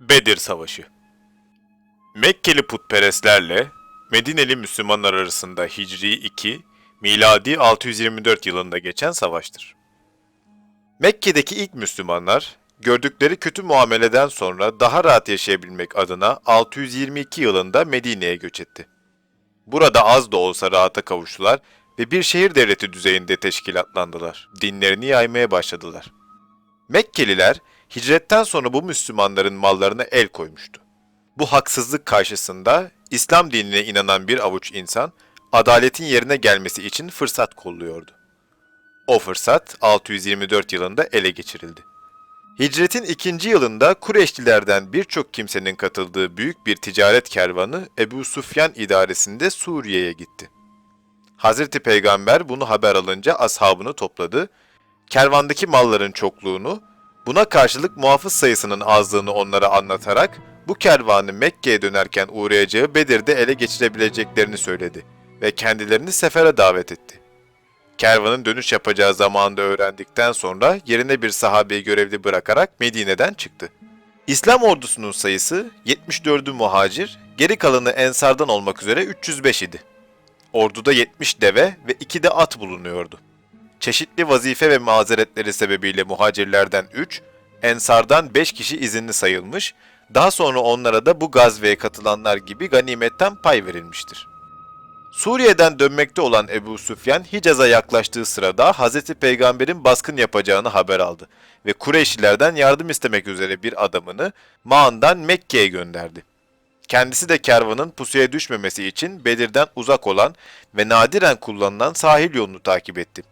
Bedir Savaşı Mekkeli putperestlerle Medineli Müslümanlar arasında Hicri 2, miladi 624 yılında geçen savaştır. Mekke'deki ilk Müslümanlar, gördükleri kötü muameleden sonra daha rahat yaşayabilmek adına 622 yılında Medine'ye göç etti. Burada az da olsa rahata kavuştular ve bir şehir devleti düzeyinde teşkilatlandılar. Dinlerini yaymaya başladılar. Mekkeliler hicretten sonra bu Müslümanların mallarına el koymuştu. Bu haksızlık karşısında İslam dinine inanan bir avuç insan adaletin yerine gelmesi için fırsat kolluyordu. O fırsat 624 yılında ele geçirildi. Hicretin ikinci yılında Kureyşlilerden birçok kimsenin katıldığı büyük bir ticaret kervanı Ebu Sufyan idaresinde Suriye'ye gitti. Hazreti Peygamber bunu haber alınca ashabını topladı, kervandaki malların çokluğunu, buna karşılık muhafız sayısının azlığını onlara anlatarak bu kervanı Mekke'ye dönerken uğrayacağı Bedir'de ele geçirebileceklerini söyledi ve kendilerini sefere davet etti. Kervanın dönüş yapacağı zamanında öğrendikten sonra yerine bir sahabeyi görevli bırakarak Medine'den çıktı. İslam ordusunun sayısı 74'ü muhacir, geri kalanı ensardan olmak üzere 305 idi. Orduda 70 deve ve 2 de at bulunuyordu. Çeşitli vazife ve mazeretleri sebebiyle muhacirlerden 3, ensardan 5 kişi izinli sayılmış, daha sonra onlara da bu gazveye katılanlar gibi ganimetten pay verilmiştir. Suriye'den dönmekte olan Ebu Süfyan Hicaz'a yaklaştığı sırada Hz. Peygamber'in baskın yapacağını haber aldı ve Kureyşlilerden yardım istemek üzere bir adamını Mağan'dan Mekke'ye gönderdi. Kendisi de kervanın pusuya düşmemesi için Bedir'den uzak olan ve nadiren kullanılan sahil yolunu takip etti.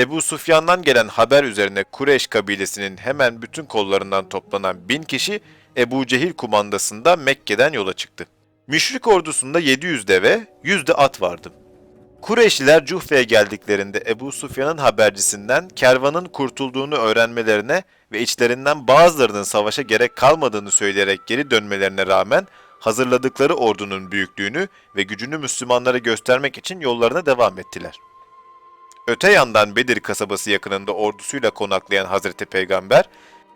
Ebu Sufyan'dan gelen haber üzerine Kureyş kabilesinin hemen bütün kollarından toplanan bin kişi Ebu Cehil kumandasında Mekke'den yola çıktı. Müşrik ordusunda 700 deve, 100 de at vardı. Kureyşliler Cuhfe'ye geldiklerinde Ebu Sufyan'ın habercisinden kervanın kurtulduğunu öğrenmelerine ve içlerinden bazılarının savaşa gerek kalmadığını söyleyerek geri dönmelerine rağmen hazırladıkları ordunun büyüklüğünü ve gücünü Müslümanlara göstermek için yollarına devam ettiler. Öte yandan Bedir kasabası yakınında ordusuyla konaklayan Hazreti Peygamber,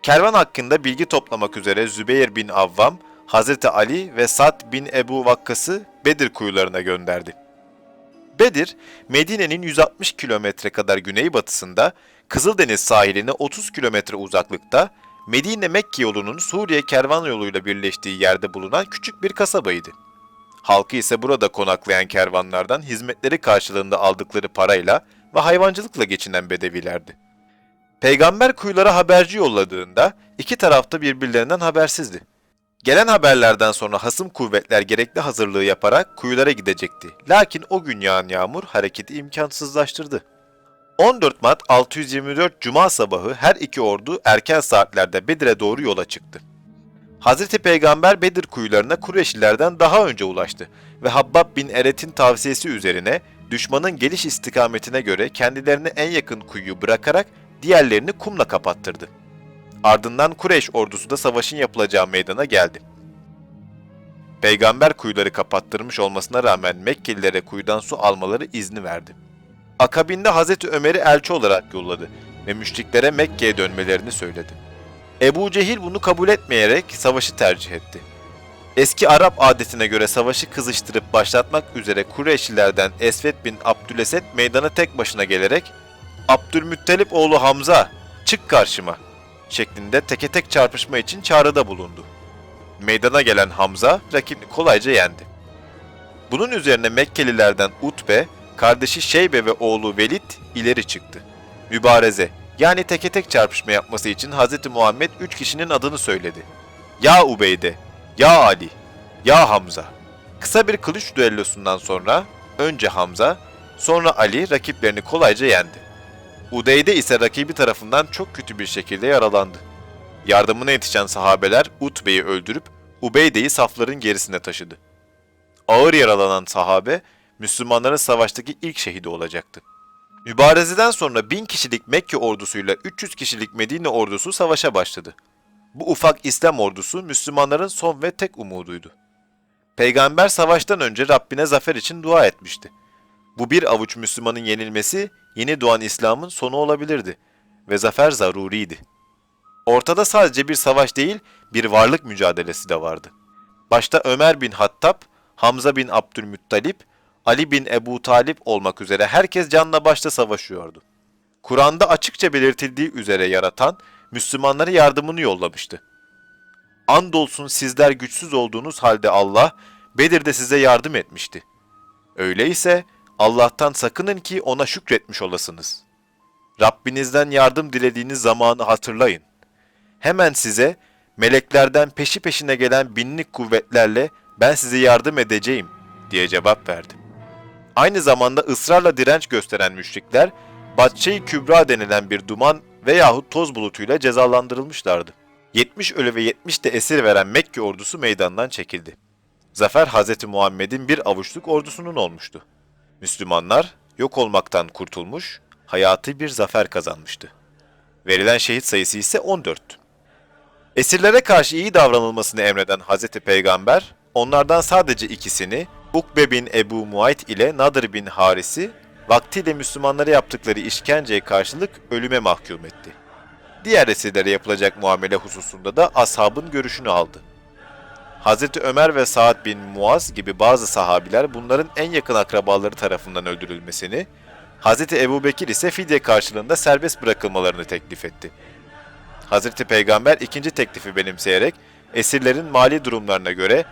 kervan hakkında bilgi toplamak üzere Zübeyir bin Avvam, Hazreti Ali ve Sad bin Ebu Vakkas'ı Bedir kuyularına gönderdi. Bedir, Medine'nin 160 kilometre kadar güneybatısında, Kızıldeniz sahiline 30 kilometre uzaklıkta, Medine-Mekke yolunun Suriye kervan yoluyla birleştiği yerde bulunan küçük bir kasabaydı. Halkı ise burada konaklayan kervanlardan hizmetleri karşılığında aldıkları parayla ve hayvancılıkla geçinen bedevilerdi. Peygamber kuyulara haberci yolladığında iki tarafta birbirlerinden habersizdi. Gelen haberlerden sonra hasım kuvvetler gerekli hazırlığı yaparak kuyulara gidecekti. Lakin o gün yağan yağmur hareketi imkansızlaştırdı. 14 Mart 624 Cuma sabahı her iki ordu erken saatlerde Bedir'e doğru yola çıktı. Hazreti Peygamber Bedir kuyularına Kureyşlilerden daha önce ulaştı ve Habbab bin Eret'in tavsiyesi üzerine düşmanın geliş istikametine göre kendilerine en yakın kuyuyu bırakarak diğerlerini kumla kapattırdı. Ardından Kureyş ordusu da savaşın yapılacağı meydana geldi. Peygamber kuyuları kapattırmış olmasına rağmen Mekkelilere kuyudan su almaları izni verdi. Akabinde Hazreti Ömer'i elçi olarak yolladı ve müşriklere Mekke'ye dönmelerini söyledi. Ebu Cehil bunu kabul etmeyerek savaşı tercih etti. Eski Arap adetine göre savaşı kızıştırıp başlatmak üzere Kureyşlilerden Esved bin Abdülesed meydana tek başına gelerek Abdülmuttalip oğlu Hamza çık karşıma şeklinde teke tek çarpışma için çağrıda bulundu. Meydana gelen Hamza rakibini kolayca yendi. Bunun üzerine Mekkelilerden Utbe, kardeşi Şeybe ve oğlu Velid ileri çıktı. Mübareze yani teke tek çarpışma yapması için Hz. Muhammed üç kişinin adını söyledi. Ya Ubeyde, Ya Ali, Ya Hamza. Kısa bir kılıç düellosundan sonra önce Hamza, sonra Ali rakiplerini kolayca yendi. Udeyde ise rakibi tarafından çok kötü bir şekilde yaralandı. Yardımına yetişen sahabeler Utbe'yi öldürüp Ubeyde'yi safların gerisine taşıdı. Ağır yaralanan sahabe, Müslümanların savaştaki ilk şehidi olacaktı. Mübarezeden sonra 1000 kişilik Mekke ordusuyla 300 kişilik Medine ordusu savaşa başladı. Bu ufak İslam ordusu Müslümanların son ve tek umuduydu. Peygamber savaştan önce Rabbine zafer için dua etmişti. Bu bir avuç Müslümanın yenilmesi yeni doğan İslam'ın sonu olabilirdi ve zafer zaruriydi. Ortada sadece bir savaş değil, bir varlık mücadelesi de vardı. Başta Ömer bin Hattab, Hamza bin Abdülmuttalip, Ali bin Ebu Talip olmak üzere herkes canla başla savaşıyordu. Kur'an'da açıkça belirtildiği üzere yaratan Müslümanlara yardımını yollamıştı. Andolsun sizler güçsüz olduğunuz halde Allah Bedir'de size yardım etmişti. Öyleyse Allah'tan sakının ki ona şükretmiş olasınız. Rabbinizden yardım dilediğiniz zamanı hatırlayın. Hemen size meleklerden peşi peşine gelen binlik kuvvetlerle ben size yardım edeceğim diye cevap verdi. Aynı zamanda ısrarla direnç gösteren müşrikler Batşe-i Kübra denilen bir duman veyahut toz bulutuyla cezalandırılmışlardı. 70 ölü ve 70 de esir veren Mekke ordusu meydandan çekildi. Zafer Hz. Muhammed'in bir avuçluk ordusunun olmuştu. Müslümanlar yok olmaktan kurtulmuş, hayatı bir zafer kazanmıştı. Verilen şehit sayısı ise 14. Esirlere karşı iyi davranılmasını emreden Hz. Peygamber, onlardan sadece ikisini, Ukbe bin Ebu Muayt ile Nadir bin Haris'i, vaktiyle Müslümanlara yaptıkları işkenceye karşılık ölüme mahkum etti. Diğer esirlere yapılacak muamele hususunda da ashabın görüşünü aldı. Hz. Ömer ve Sa'd bin Muaz gibi bazı sahabiler bunların en yakın akrabaları tarafından öldürülmesini, Hz. Ebu Bekir ise fidye karşılığında serbest bırakılmalarını teklif etti. Hz. Peygamber ikinci teklifi benimseyerek esirlerin mali durumlarına göre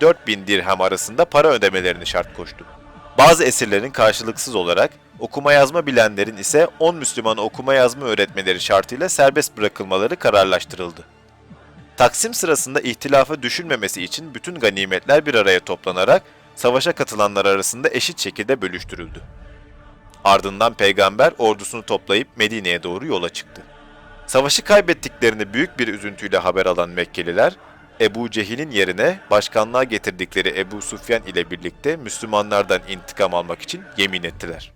1000-4000 dirhem arasında para ödemelerini şart koştu. Bazı esirlerin karşılıksız olarak okuma yazma bilenlerin ise 10 Müslümana okuma yazma öğretmeleri şartıyla serbest bırakılmaları kararlaştırıldı. Taksim sırasında ihtilafa düşülmemesi için bütün ganimetler bir araya toplanarak savaşa katılanlar arasında eşit şekilde bölüştürüldü. Ardından peygamber ordusunu toplayıp Medine'ye doğru yola çıktı. Savaşı kaybettiklerini büyük bir üzüntüyle haber alan Mekkeliler, Ebu Cehil'in yerine başkanlığa getirdikleri Ebu Sufyan ile birlikte Müslümanlardan intikam almak için yemin ettiler.